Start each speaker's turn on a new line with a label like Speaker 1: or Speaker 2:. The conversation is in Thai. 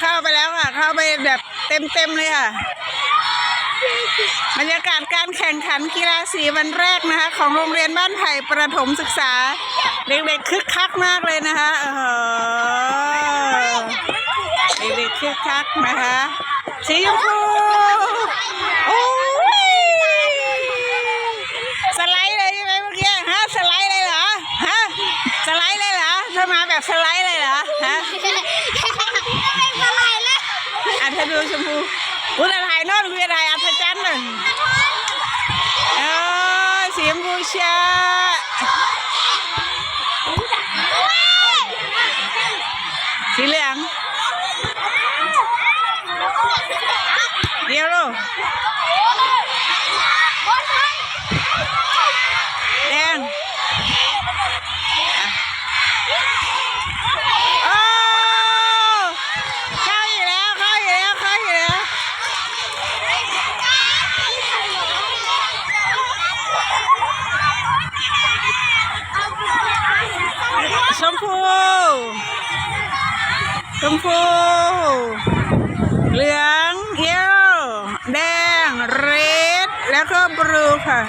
Speaker 1: เข้าไปแล้วค่ะ เข้าไปแบบเต็มเต็มๆเลยค่ะ บรรยากาศการแข่งขันกีฬาสีวันแรกนะคะ ของโรงเรียนบ้านไผ่ประถมศึกษา เด็กๆคึกคักมากเลยนะคะเออเด็กๆคึกคักนะคะสีชมพูโอ้ยสไลด์เลยใช่ไหมเมื่อกี้ฮะสไลด์เลยเหรอฮะสไลด์ เลยเหรอเธอมาแบบสไลด์เลยเหรอฮะ
Speaker 2: อะไรเลย
Speaker 1: อะเธอดูชมพูอุ้ยถ่ายโนอนคือถ่ายอัศจรรย์เลยเออสีชมพูเชียสีเหลืองเดี๋ยวลูกแดงโอ้เข้าอยู่แล้วเข้าอยู่แล้วเข้าอยู่แล้ว ชมพูชมพูเหลืองเขียวแดงเรดแล้วก็บลูค่ะ